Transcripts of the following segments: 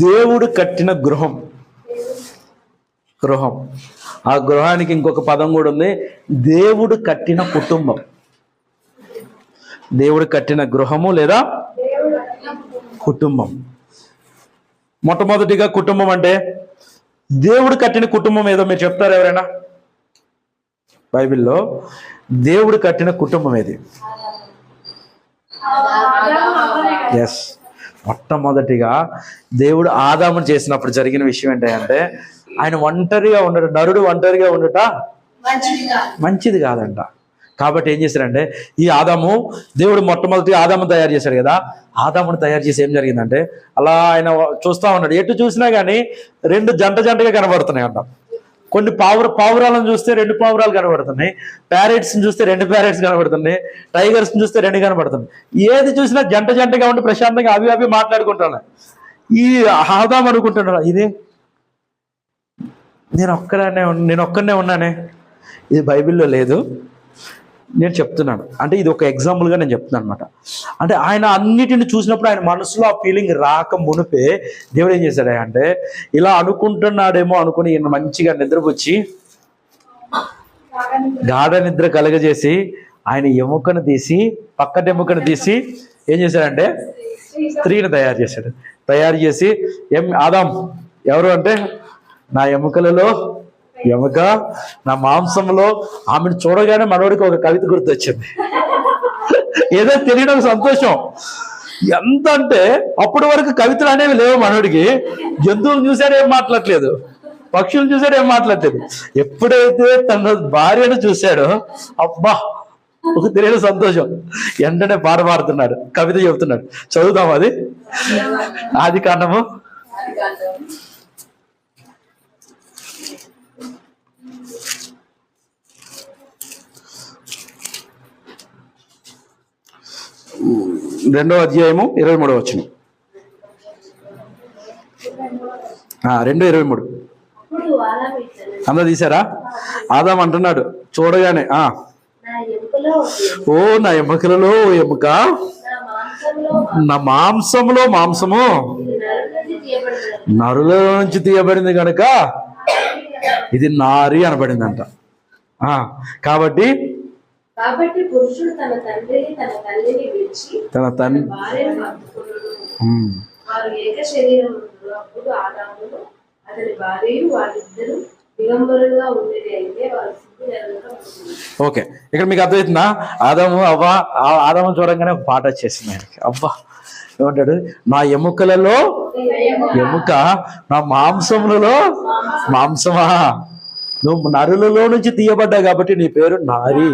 దేవుడు కట్టిన గృహం. గృహం. ఆ గృహానికి ఇంకొక పదం కూడా ఉంది. దేవుడు కట్టిన కుటుంబం. దేవుడు కట్టిన గృహము లేదా కుటుంబం. మొట్టమొదటిగా కుటుంబం అంటే దేవుడు కట్టిన కుటుంబం ఏదో మీరు చెప్తారు ఎవరైనా? బైబిల్లో దేవుడు కట్టిన కుటుంబం ఏది? ఎస్ మొట్టమొదటిగా దేవుడు ఆదామును చేసినప్పుడు జరిగిన విషయం ఏంటంటే ఆయన ఒంటరిగా ఉండట నరుడు ఒంటరిగా ఉండట మంచిది కాదంట. కాబట్టి ఏం చేశారంటే ఈ ఆదాము దేవుడు మొట్టమొదటి ఆదాము తయారు చేశాడు కదా ఆదామును తయారు చేసి ఏం జరిగిందంటే అలా ఆయన చూస్తా ఉన్నాడు. ఎటు చూసినా కానీ రెండు జంట జంటగా కనబడుతున్నాయి అంట కొన్ని పావుర పావురాలను చూస్తే రెండు పావురాలు కనబడుతున్నాయి. ప్యారెట్స్ చూస్తే రెండు ప్యారెట్స్ కనబడుతున్నాయి. టైగర్స్ చూస్తే రెండు కనబడుతున్నాయి. ఏది చూసినా జంట జంటగా ఉండి ప్రశాంతంగా అవి అవి మాట్లాడుకుంటాను ఈ హాదాం అనుకుంటున్నాడు ఇది నేను ఒక్కడనే నేను ఒక్కడనే ఉన్నానే. ఇది బైబిల్లో లేదు. నేను చెప్తున్నాను. అంటే ఇది ఒక ఎగ్జాంపుల్గా నేను చెప్తున్నాను అనమాట అంటే ఆయన అన్నిటిని చూసినప్పుడు ఆయన మనసులో ఆ ఫీలింగ్ రాక మునిపే దేవుడు ఏం చేశాడు అంటే ఇలా అనుకుంటున్నాడేమో అనుకుని ఈయన మంచిగా నిద్రపుచ్చి గాఢ నిద్ర కలగజేసి ఆయన ఎముకను తీసి పక్కటి ఎముకను తీసి ఏం చేశాడంటే స్త్రీని తయారు చేశాడు. తయారు చేసి ఎం ఆదాం ఎవరు అంటే నా ఎముకలలో ఎముక నా మాంసంలో ఆమెను చూడగానే మనోడికి ఒక కవిత గుర్తొచ్చింది. ఏదో తెలియడం సంతోషం. ఎంత అంటే అప్పటి వరకు కవితలు అనేవి లేవు మనోడికి. జంతువులు చూసాడు ఏం మాట్లాడలేదు పక్షులు చూసాడు ఏం మాట్లాడలేదు ఎప్పుడైతే తన భార్యను చూశాడో అబ్బా ఒక తెలియని సంతోషం. వెంటనే పాట పాడుతున్నాడు కవిత చెబుతున్నాడు. చదువుదాం అది. ఆది కాండము. రెండో అధ్యాయము ఇరవై మూడో వచ్చిన రెండు ఇరవై మూడు. ఇప్పుడు అందరూ తీసారా? ఆదాం అంటున్నాడు చూడగానే ఆ. ఓ నా ఎముకలలో ఓ ఎముక. నా మాంసంలో మాంసము. నరుల నుంచి తీయబడింది కనుక ఇది నారి అనబడిందంట. కాబట్టి కాబట్టి పురుషుడు తన తండ్రిని తన తల్లిని విడిచి తన భార్యను. వారు ఏక శరీరం అప్పుడు ఆదామును అతని భార్యయు వారిద్దరు దిగంబరులుగా ఉండేది అయితే వారు ఓకే. ఇక్కడ మీకు అర్థమవుతుందా ఆదాము అవ్వ ఆదాము చూడంగానే పాట వచ్చేసింది ఆయనకి. అబ్బా ఏమంటాడు? నా ఎముకలలో ఎముక నా మాంసములలో మాంసమా? నువ్వు నరులలో నుంచి తీయబడ్డా కాబట్టి నీ పేరు నారి.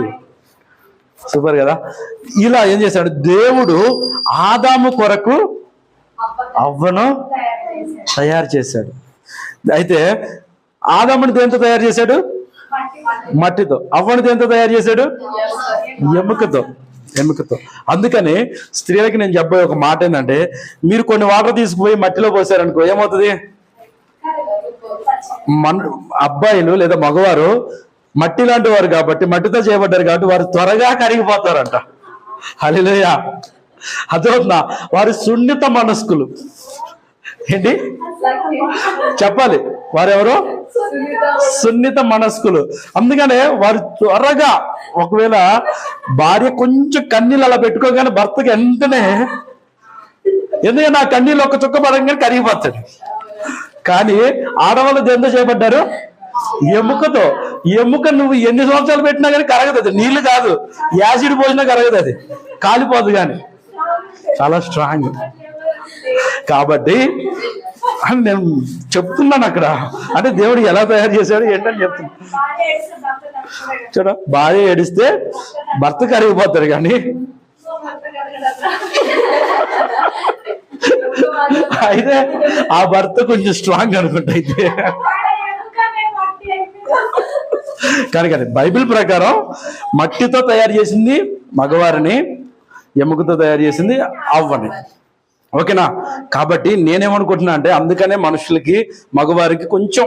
సూపర్ కదా? ఇలా ఏం చేశాడు? దేవుడు ఆదాము కొరకు అవ్వను తయారు చేశాడు. అయితే ఆదాముని దేంతో తయారు చేశాడు? మట్టితో. అవ్వని దేంతో తయారు చేశాడు? ఎముకతో. ఎముకతో. అందుకని స్త్రీలకి నేను చెప్పబోయే ఒక మాట ఏంటంటే మీరు కొన్ని వాటర్ తీసుకుపోయి మట్టిలో పోసారనుకో ఏమవుతుంది? మన అబ్బాయిలు లేదా మగవారు మట్టి లాంటి వారు కాబట్టి మట్టితో చేయబడ్డారు కాబట్టి వారు త్వరగా కరిగిపోతారంట. హలిలోయ అదోనా వారు సున్నిత మనస్కులు. ఏంటి? చెప్పాలి. వారెవరు? సున్నిత మనస్కులు. అందుకనే వారు త్వరగా ఒకవేళ భార్య కొంచెం కన్నీళ్ళు అలా పెట్టుకోగానే భర్తకి వెంటనే ఎందుకంటే నా కన్నీళ్ళు ఒక చుక్క పడంగానే కరిగిపోతాడు కానీ ఆడవాళ్ళు ఎంత చేయబడ్డారు? ఎముకతో ఎముక నువ్వు ఎన్ని సంవత్సరాలు పెట్టినా కానీ కరగదు అది. నీళ్ళు కాదు. యాసిడ్ పోసినా కరగదు అది. కాలిపోదు కానీ చాలా స్ట్రాంగ్. కాబట్టి అని నేను చెప్తున్నాను అక్కడ. అంటే దేవుడు ఎలా తయారు చేశాడు ఏంటని చెప్తున్నా. చూడ భార్య ఏడిస్తే భర్త కరిగిపోతాడు కానీ అయితే ఆ భర్త కొంచెం స్ట్రాంగ్ అనుకుంటా అయితే. కానీ కానీ బైబిల్ ప్రకారం మట్టితో తయారు చేసింది మగవారిని ఎముకతో తయారు చేసింది అవ్వని. ఓకేనా? కాబట్టి నేనేమనుకుంటున్నా అంటే అందుకనే మనుషులకి మగవారికి కొంచెం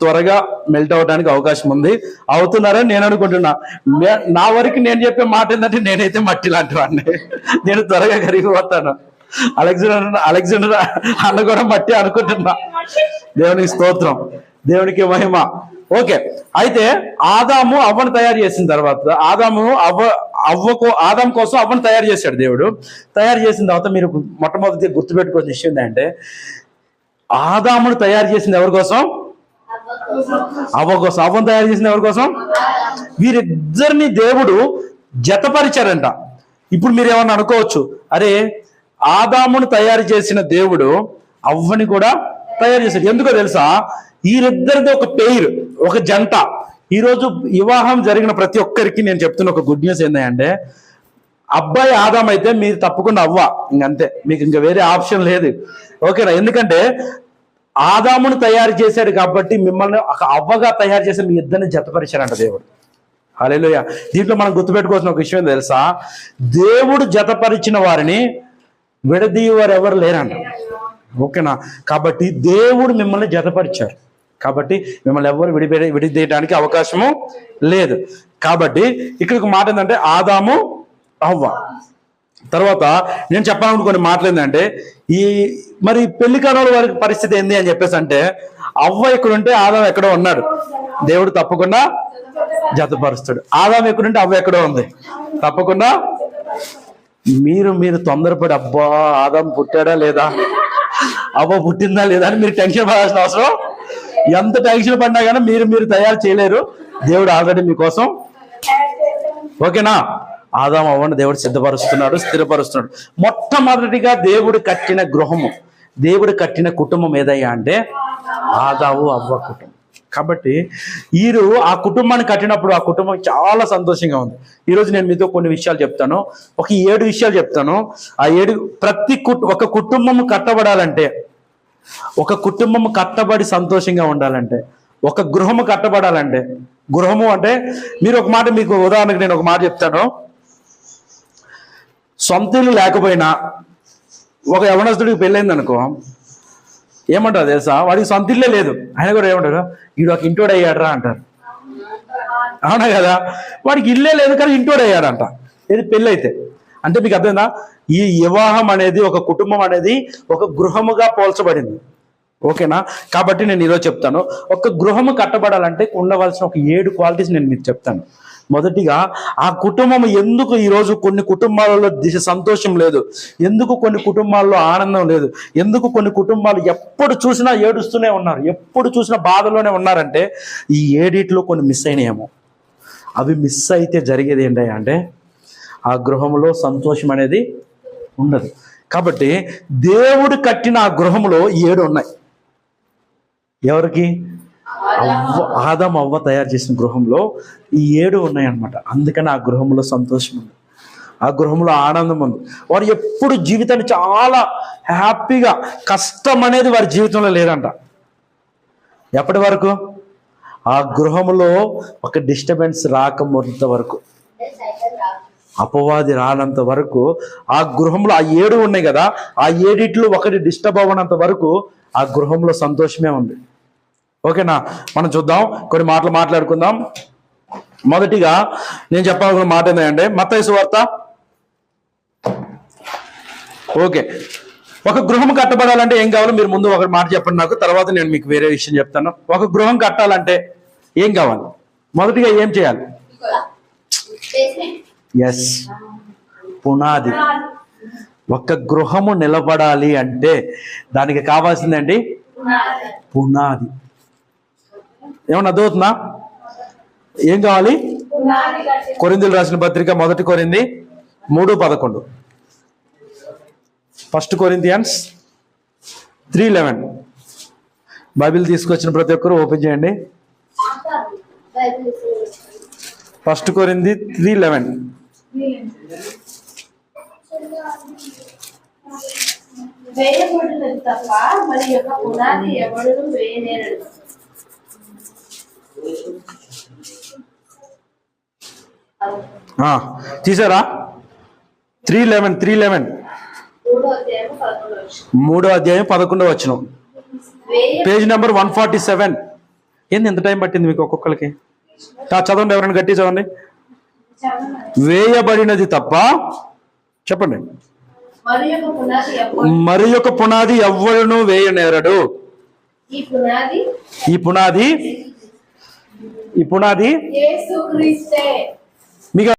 త్వరగా మెల్ట్ అవడానికి అవకాశం ఉంది. అవుతున్నారని నేను అనుకుంటున్నా. నా వరకు నేను చెప్పే మాట ఏంటంటే నేనైతే మట్టి లాంటి వాడిని. నేను త్వరగా కరిగిపోతాను. అలెగ్జాండర్ అలెగ్జాండర్ అన్న కూడా మట్టి అనుకుంటున్నా. దేవునికి స్తోత్రం. దేవునికి మహిమ. ఓకే. అయితే ఆదాము అవ్వను తయారు చేసిన తర్వాత ఆదాము అవ్వ అవ్వకు ఆదాం కోసం అవ్వను తయారు చేశాడు దేవుడు. తయారు చేసిన తర్వాత మీరు మొట్టమొదటి గుర్తుపెట్టుకోవాల్సిన విషయం ఏంటంటే ఆదామును తయారు చేసింది ఎవరి కోసం? అవ్వ కోసం. అవ్వను తయారు చేసింది ఎవరి కోసం? వీరిద్దరిని దేవుడు జతపరిచారంట ఇప్పుడు మీరు ఏమన్నా అనుకోవచ్చు అరే ఆదామును తయారు చేసిన దేవుడు అవ్వని కూడా తయారు చేశాడు. ఎందుకో తెలుసా? వీరిద్దరిది ఒక పెయిర్ ఒక జంట. ఈరోజు వివాహం జరిగిన ప్రతి ఒక్కరికి నేను చెప్తున్న ఒక గుడ్ న్యూస్ ఏంటంటే అబ్బాయి ఆదాం అయితే మీరు తప్పకుండా అవ్వ ఇంకంతే మీకు ఇంకా వేరే ఆప్షన్ లేదు. ఓకేనా? ఎందుకంటే ఆదామును తయారు చేశాడు కాబట్టి మిమ్మల్ని ఒక అవ్వగా తయారు చేసి మీ ఇద్దరిని జతపరిచారంట దేవుడు. హల్లెలూయా. దీంట్లో మనం గుర్తుపెట్టుకోవాల్సిన ఒక విషయం తెలుసా? దేవుడు జతపరిచిన వారిని విడదీయవారు ఎవరు లేరంట. ఓకేనా? కాబట్టి దేవుడు మిమ్మల్ని జతపరిచారు కాబట్టి మిమ్మల్ని ఎవరు విడిపే విడిదీయడానికి అవకాశము లేదు. కాబట్టి ఇక్కడ ఒక మాట ఏంటంటే ఆదాము అవ్వ తర్వాత నేను చెప్పాలనుకునే మాటలు ఏంటంటే ఈ మరి పెళ్ళి కానుల వారి పరిస్థితి ఏంది అని చెప్పేసి అంటే అవ్వ ఇక్కడ ఉంటే ఆదాం ఎక్కడో ఉన్నాడు. దేవుడు తప్పకుండా జతపరుస్తాడు. ఆదాం ఎక్కడుంటే అవ్వ ఎక్కడో ఉంది. తప్పకుండా మీరు మీరు తొందరపడి అబ్బా ఆదాం పుట్టాడా లేదా? అవ్వ పుట్టిందా లేదా అని మీరు టెన్షన్ పడాల్సిన అవసరం ఎంత టెన్షన్ పడినా కానీ మీరు మీరు తయారు చేయలేరు. దేవుడు ఆల్రెడీ మీకోసం ఓకేనా? ఆదాం అవ్వని దేవుడు సిద్ధపరుస్తున్నాడు స్థిరపరుస్తున్నాడు. మొట్టమొదటిగా దేవుడు కట్టిన గృహము దేవుడు కట్టిన కుటుంబం ఏదయ్యా అంటే ఆదావు అవ్వ కుటుంబం. కాబట్టి వీరు ఆ కుటుంబాన్ని కట్టినప్పుడు ఆ కుటుంబం చాలా సంతోషంగా ఉంది. ఈరోజు నేను మీతో కొన్ని విషయాలు చెప్తాను. ఒక ఏడు విషయాలు చెప్తాను. ఆ ఏడు ప్రతి కుట్ ఒక కుటుంబం కట్టబడాలంటే ఒక కుటుంబం కట్టబడి సంతోషంగా ఉండాలంటే ఒక గృహము కట్టబడాలంటే గృహము అంటే మీరు ఒక మాట మీకు ఉదాహరణకు నేను ఒక మాట చెప్తాను. సొంత ఇల్లు లేకపోయినా ఒక యవనస్తుడికి పెళ్ళైంది అనుకో ఏమంటారు తెలుసా? వాడికి సొంత ఇల్లే లేదు. ఆయన కూడా ఏమంటారు? వీడు ఒక ఇంటోడు అయ్యాడరా అంటారు. అవునా కదా? వాడికి ఇల్లే లేదు కానీ ఇంటోడు అయ్యాడంట ఇది పెళ్ళి అయితే అంటే మీకు అర్థమైందా? ఈ వివాహం అనేది ఒక కుటుంబం అనేది ఒక గృహముగా పోల్చబడింది. ఓకేనా? కాబట్టి నేను ఈరోజు చెప్తాను. ఒక గృహము కట్టబడాలంటే ఉండవలసిన ఒక ఏడు క్వాలిటీస్ నేను మీకు చెప్తాను. మొదటిగా ఆ కుటుంబం ఎందుకు ఈరోజు కొన్ని కుటుంబాలలో దిశ సంతోషం లేదు? ఎందుకు కొన్ని కుటుంబాల్లో ఆనందం లేదు? ఎందుకు కొన్ని కుటుంబాలు ఎప్పుడు చూసినా ఏడుస్తూనే ఉన్నారు? ఎప్పుడు చూసినా బాధలోనే ఉన్నారంటే ఈ ఏడిట్లో కొన్ని మిస్ అయినాయేమో. అవి మిస్ అయితే జరిగేది ఏంటంటే అంటే ఆ గృహంలో సంతోషం అనేది ఉండదు. కాబట్టి దేవుడు కట్టిన ఆ గృహంలో ఏడు ఉన్నాయి. ఎవరికి? అవ్వ ఆదం అవ్వ తయారు చేసిన గృహంలో ఈ ఏడు ఉన్నాయన్నమాట. అందుకని ఆ గృహంలో సంతోషం ఉంది. ఆ గృహంలో ఆనందం ఉంది. వారు ఎప్పుడు జీవితాన్ని చాలా హ్యాపీగా కష్టం అనేది వారి జీవితంలో లేదంట. ఎప్పటి వరకు? ఆ గృహంలో ఒక డిస్టర్బెన్స్ రాకముంత వరకు. అపవాది రానంత వరకు ఆ గృహంలో ఆ ఏడు ఉన్నాయి కదా ఆ ఏడిట్లో ఒకటి డిస్టర్బ్ అవ్వనంత వరకు ఆ గృహంలో సంతోషమే ఉంది. ఓకేనా? మనం చూద్దాం కొన్ని మాటలు మాట్లాడుకుందాం. మొదటిగా నేను చెప్పాలనుకున్న మాట ఏంటంటే మత్తయి వార్త. ఓకే. ఒక గృహం కట్టబడాలంటే ఏం కావాలో? మీరు ముందు ఒక మాట చెప్పండి నాకు తర్వాత నేను మీకు వేరే విషయం చెప్తాను. ఒక గృహం కట్టాలంటే ఏం కావాలి? మొదటిగా ఏం చేయాలి? ఎస్ పునాది. ఒక గృహము నిలబడాలి అంటే దానికి కావాల్సిందండి పునాది. ఏమన్నా అర్థమవుతుందా? ఏం కావాలి? కొరిందులు రాసిన పత్రిక మొదటి కొరింది మూడు పదకొండు. First Corinthians three eleven bible తీసుకొచ్చిన ప్రతి ఒక్కరు ఓపెన్ చేయండి. ఫస్ట్ కొరింది త్రీ లెవెన్ వేయబడినది తప్ప మరి యొక్క పునాది ఎవడు వేయనేరడు తీసారా? Three eleven three eleven. మూడో అధ్యాయం పదకొండు వచ్చిన పదకొండో వచ్చిన page number one forty seven. ఏంది ఎంత టైం పట్టింది మీకు ఒక్కొక్కరికి చదవండి ఎవరైనా గట్టి చదవండి. వేయబడినది తప్ప చెప్పండి. మరి యొక్క పునాది ఎవ్వరునూ వేయనేరడు. ఈ పునాది ఈ పునాది